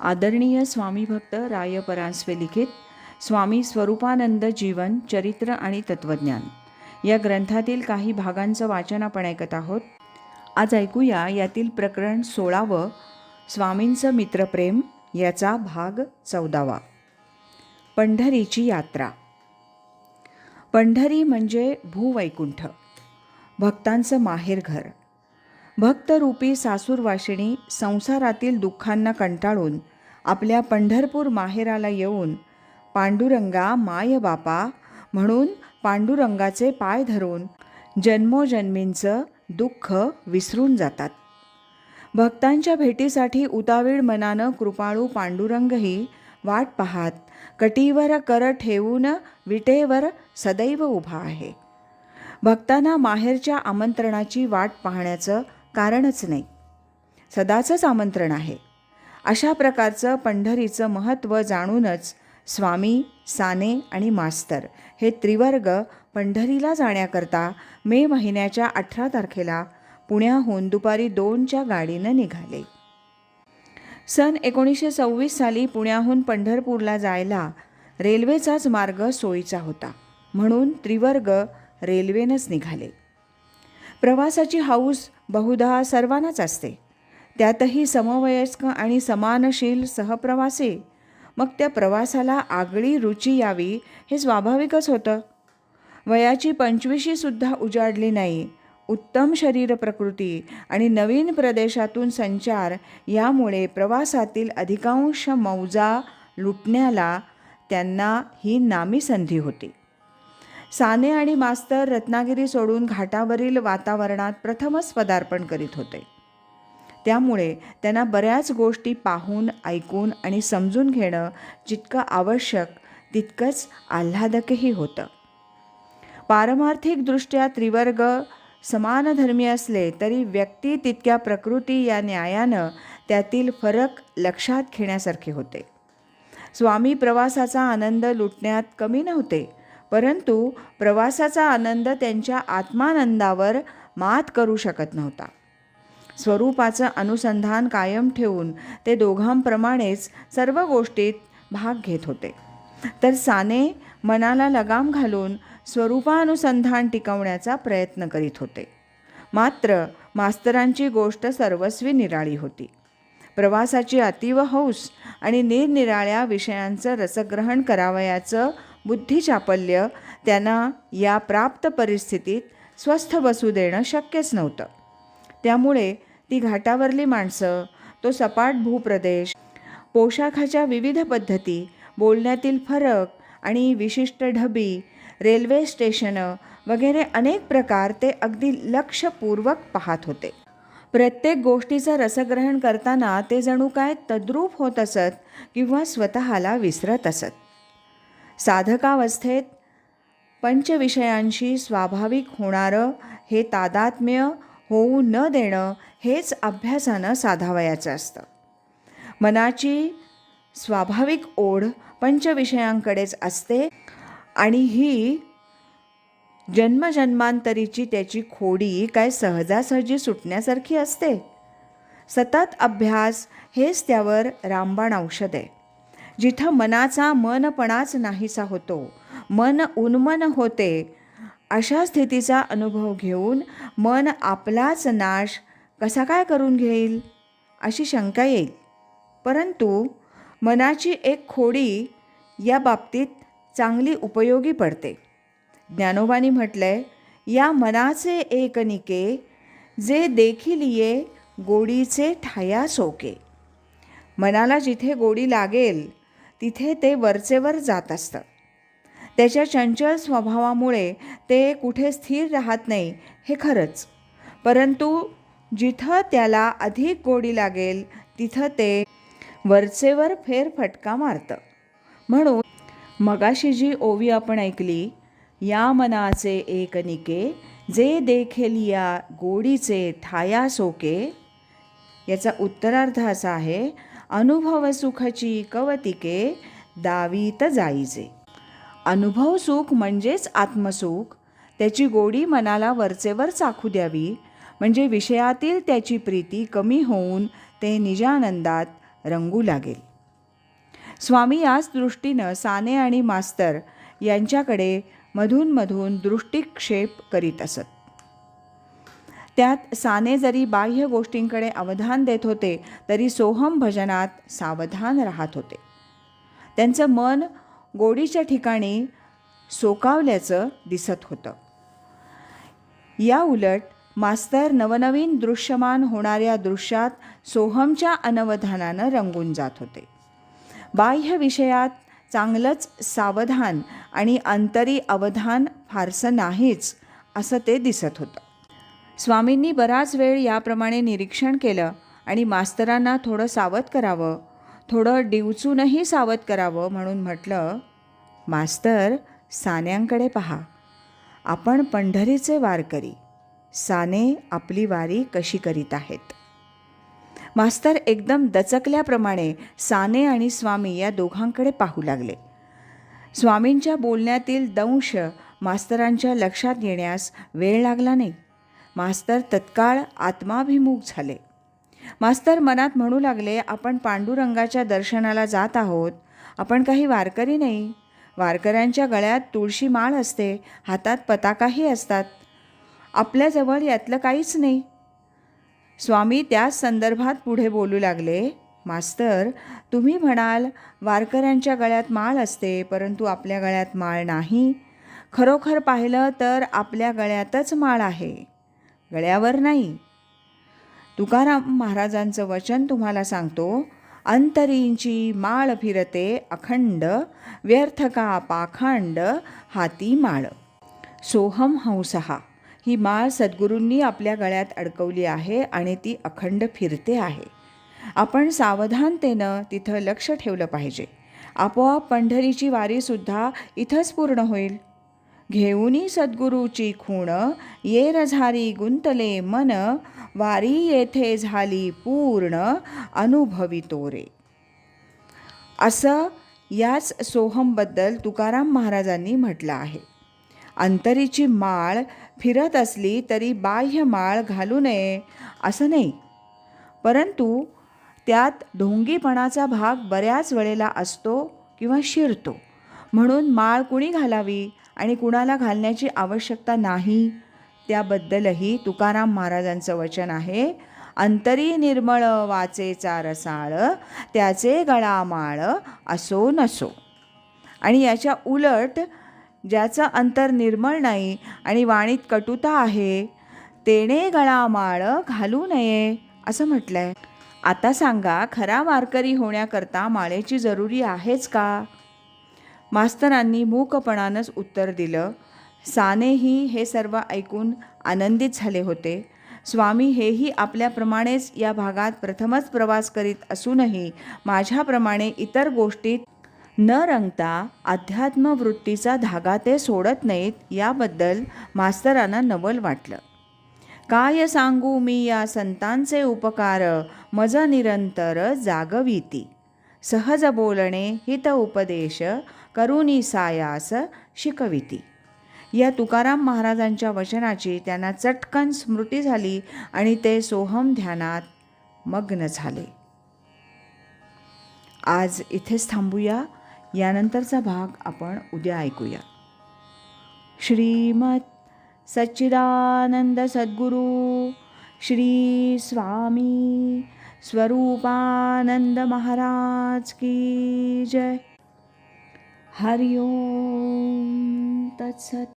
आदरणीय स्वामी भक्त राय लिखित स्वामी स्वरूपानंद जीवन चरित्र आणि तत्त्वज्ञान या ग्रंथातील काही भागांचं वाचन आपण ऐकत आहोत. आज ऐकूया यातील प्रकरण सोळावं स्वामींचं मित्रप्रेम याचा भाग चौदावा. पंढरीची यात्रा. पंढरी म्हणजे भूवैकुंठ. भक्तांचं माहेरघर. भक्तरूपी सासूरवाशिणी संसारातील दुःखांना कंटाळून आपल्या पंढरपूर माहेराला येऊन पांडुरंगा माय बापा म्हणून पांडुरंगाचे पाय धरून जन्मोजन्मींचं दुःख विसरून जातात. भक्तांच्या भेटीसाठी उतावीळ मनानं कृपाळू पांडुरंगही वाट पाहात कटीवर कर ठेवून विटेवर सदैव उभा आहे. भक्तांना माहेरच्या आमंत्रणाची वाट पाहण्याचं कारणच नाही. सदाचंच आमंत्रण आहे. अशा प्रकारचं पंढरीचं महत्त्व जाणूनच स्वामी साने आणि मास्तर हे त्रिवर्ग पंढरीला जाण्याकरता मे महिन्याच्या अठरा तारखेला पुण्याहून दुपारी दोनच्या गाडीनं निघाले. सन एकोणीसशे सव्वीस साली पुण्याहून पंढरपूरला जायला रेल्वेचाच मार्ग सोयीचा होता. म्हणून त्रिवर्ग रेल्वेनंच निघाले. प्रवासाची हौस बहुधा सर्वांनाच असते. त्यातही समवयस्क आणि समानशील सहप्रवासी. मग त्या प्रवासाला आगळी रुची यावी हे स्वाभाविकच होतं. वयाची पंचवीशीसुद्धा उजाडली नाही. उत्तम शरीर प्रकृती आणि नवीन प्रदेशातून संचार यामुळे प्रवासातील अधिकांश मौजा लुटण्याला त्यांना ही नामी संधी होती. साने आणि मास्तर रत्नागिरी सोडून घाटावरील वातावरणात प्रथमच पदार्पण करीत होते. त्यामुळे त्यांना बऱ्याच गोष्टी पाहून ऐकून आणि समजून घेणं जितकं आवश्यक तितकंच आल्हादकही होतं. पारमार्थिकदृष्ट्या त्रिवर्ग समानधर्मी असले तरी व्यक्ती तितक्या प्रकृती या न्यायानं त्यातील फरक लक्षात घेण्यासारखे होते. स्वामी प्रवासाचा आनंद लुटण्यात कमी नव्हते. परंतु प्रवासाचा आनंद त्यांच्या आत्मानंदावर मात करू शकत नव्हता. स्वरूपाचं अनुसंधान कायम ठेवून ते दोघांप्रमाणेच सर्व गोष्टीत भाग घेत होते. तर साने मनाला लगाम घालून स्वरूपानुसंधान टिकवण्याचा प्रयत्न करीत होते. मात्र मास्तरांची गोष्ट सर्वस्वी निराळी होती. प्रवासाची अतीव हौस आणि निरनिराळ्या विषयांचं रसग्रहण करावयाचं बुद्धिचापल्य त्यांना या प्राप्त परिस्थितीत स्वस्थ बसू देणं शक्यच नव्हतं. त्यामुळे ती घाटावरली माणसं तो सपाट भूप्रदेश पोशाखाच्या विविध पद्धती बोलण्यातील फरक आणि विशिष्ट ढबी रेल्वे स्टेशनं वगैरे अनेक प्रकार ते अगदी लक्षपूर्वक पाहत होते. प्रत्येक गोष्टीचं रसग्रहण करताना ते जणू काय तद्रूप होत असत किंवा स्वतःला विसरत असत. साधकावस्थेत पंचविषयांशी स्वाभाविक होणारं हे तादात्म्य होऊ न देणं हेच अभ्यासानं साधावयाचं असतं. मनाची स्वाभाविक ओढ पंचविषयांकडेच असते आणि ही जन्मजन्मांतरीची त्याची खोडी काय सहजासहजी सुटण्यासारखी असते. सतत अभ्यास हेच त्यावर रामबाण औषध. आहे जिथं मनाचा मनपणाच नाहीसा होतो. मन उन्मन होते. अशा स्थितीचा अनुभव घेऊन मन आपलाच नाश कसा काय करून घेईल? अशी शंका येईल. परंतु मनाची एक खोडी या बाबतीत चांगली उपयोगी पडते. ज्ञानोबानी म्हटलंय या मनाचे एकनिके जे देखील ये गोडीचे ठाया सोके. मनाला जिथे गोडी लागेल तिथे ते वरचेवर जात असतं. त्याच्या चंचल स्वभावामुळे ते कुठे स्थिर राहत नाही हे खरंच. परंतु जिथं त्याला अधिक गोडी लागेल तिथं ते वरचेवर फेरफटका मारतं. म्हणून मगाशी जी ओवी आपण ऐकली या मनाचे एकनिके जे देखील या गोडीचे ठाया सोके याचा उत्तरार्थ असा आहे अनुभव सुखची कवतिके दावीत जाईजे. अनुभव सुख म्हणजेच आत्मसुख. त्याची गोडी मनाला वरचेवर चाखू द्यावी. म्हणजे विषयातील त्याची प्रीती कमी होऊन ते निजानंदात रंगू लागेल. स्वामी याच दृष्टीनं साने आणि मास्तर यांच्याकडे मधूनमधून दृष्टिक्षेप करीत असत. त्यात साने जरी बाह्य गोष्टींकडे अवधान देत होते तरी सोहम भजनात सावधान राहत होते. त्यांचं मन गोडीच्या ठिकाणी सोकावल्याचं दिसत होतं. या उलट मास्तर नवनवीन दृश्यमान होणाऱ्या दृश्यात सोहमच्या अनवधानानं रंगून जात होते. बाह्य विषयात चांगलंच सावधान आणि अंतरी अवधान फारसं नाहीच असं ते दिसत होतं. स्वामींनी बराच वेळ याप्रमाणे निरीक्षण केलं आणि मास्तरांना थोडं सावध करावं थोडं डिवचूनही सावध करावं म्हणून म्हटलं मास्तर सान्यांकडे पहा. आपण पंढरीचे वारकरी. साने आपली वारी कशी करीत आहेत? मास्तर एकदम दचकल्याप्रमाणे साने आणि स्वामी या दोघांकडे पाहू लागले. स्वामींच्या बोलण्यातील दंश मास्तरांच्या लक्षात येण्यास वेळ लागला नाही. मास्तर तत्काळ आत्माभिमुख झाले. मास्तर मनात म्हणू लागले आपण पांडुरंगाच्या दर्शनाला जात आहोत. आपण काही वारकरी नाही. वारकऱ्यांच्या गळ्यात तुळशी माळ असते हातात पताकाही असतात. आपल्याजवळ यातलं काहीच नाही. स्वामी त्याच संदर्भात पुढे बोलू लागले मास्तर तुम्ही म्हणाल वारकऱ्यांच्या गळ्यात माळ असते परंतु आपल्या गळ्यात माळ नाही. खरोखर पाहिलं तर आपल्या गळ्यातच माळ आहे. गळ्यावर नाही. तुकाराम महाराजांचं वचन तुम्हाला सांगतो. अंतरींची माळ फिरते अखंड व्यर्थ का पाखंड हाती माळ. सोहम हंसहा ही माळ सद्गुरूंनी आपल्या गळ्यात अडकवली आहे आणि ती अखंड फिरते आहे. आपण सावधानतेनं तिथं लक्ष ठेवलं पाहिजे. आपोआप पंढरीची वारीसुद्धा इथंच पूर्ण होईल. घेऊनी सद्गुरूची खूण ये रझारी गुंतले मन वारी येथे झाली पूर्ण अनुभवितो रे असं याच सोहमबद्दल तुकाराम महाराजांनी म्हटलं आहे. अंतरीची माळ फिरत असली तरी बाह्य माळ घालू नये असं नाही. परंतु त्यात ढोंगीपणाचा भाग बऱ्याच वेळेला असतो किंवा शिरतो म्हणून माळ कुणी घालावी? आणि कुणाला घालण्याची आवश्यकता नाही. त्याबद्दलही तुकाराम महाराजांचं वचन आहे. अंतरी निर्मळ वाचेचा रसाळ त्याचे गळामाळ असो नसो. आणि याच्या उलट ज्याचं अंतर निर्मळ नाही आणि वाणीत कटुता आहे तेणे गळामाळ घालू नये असं म्हटलं आहे आता सांगा खरा वारकरी होण्याकरता माळेची जरुरी आहेच का? मास्तरांनी मूकपणानंच उत्तर दिलं. सानेही हे सर्व ऐकून आनंदित झाले होते. स्वामी हेही आपल्याप्रमाणेच या भागात प्रथमच प्रवास करीत असूनही माझ्याप्रमाणे इतर गोष्टीत न रंगता अध्यात्मवृत्तीचा धागा ते सोडत नाहीत याबद्दल मास्तरांना नवल वाटलं. काय सांगू मी या संतांचे उपकार? मज निरंतर जागविती. सहज बोलणे हित उपदेश करुणी सायास शिकविती या तुकाराम महाराजांच्या वचनाची त्यांना चटकन स्मृती झाली आणि ते सोहम ध्यानात मग्न झाले. आज इथेच थांबूया. यानंतरचा भाग आपण उद्या ऐकूया. श्रीमत सच्चिदानंद सद्गुरू श्री स्वामी स्वरूपानंद महाराज की जय। हरिओम तत्सत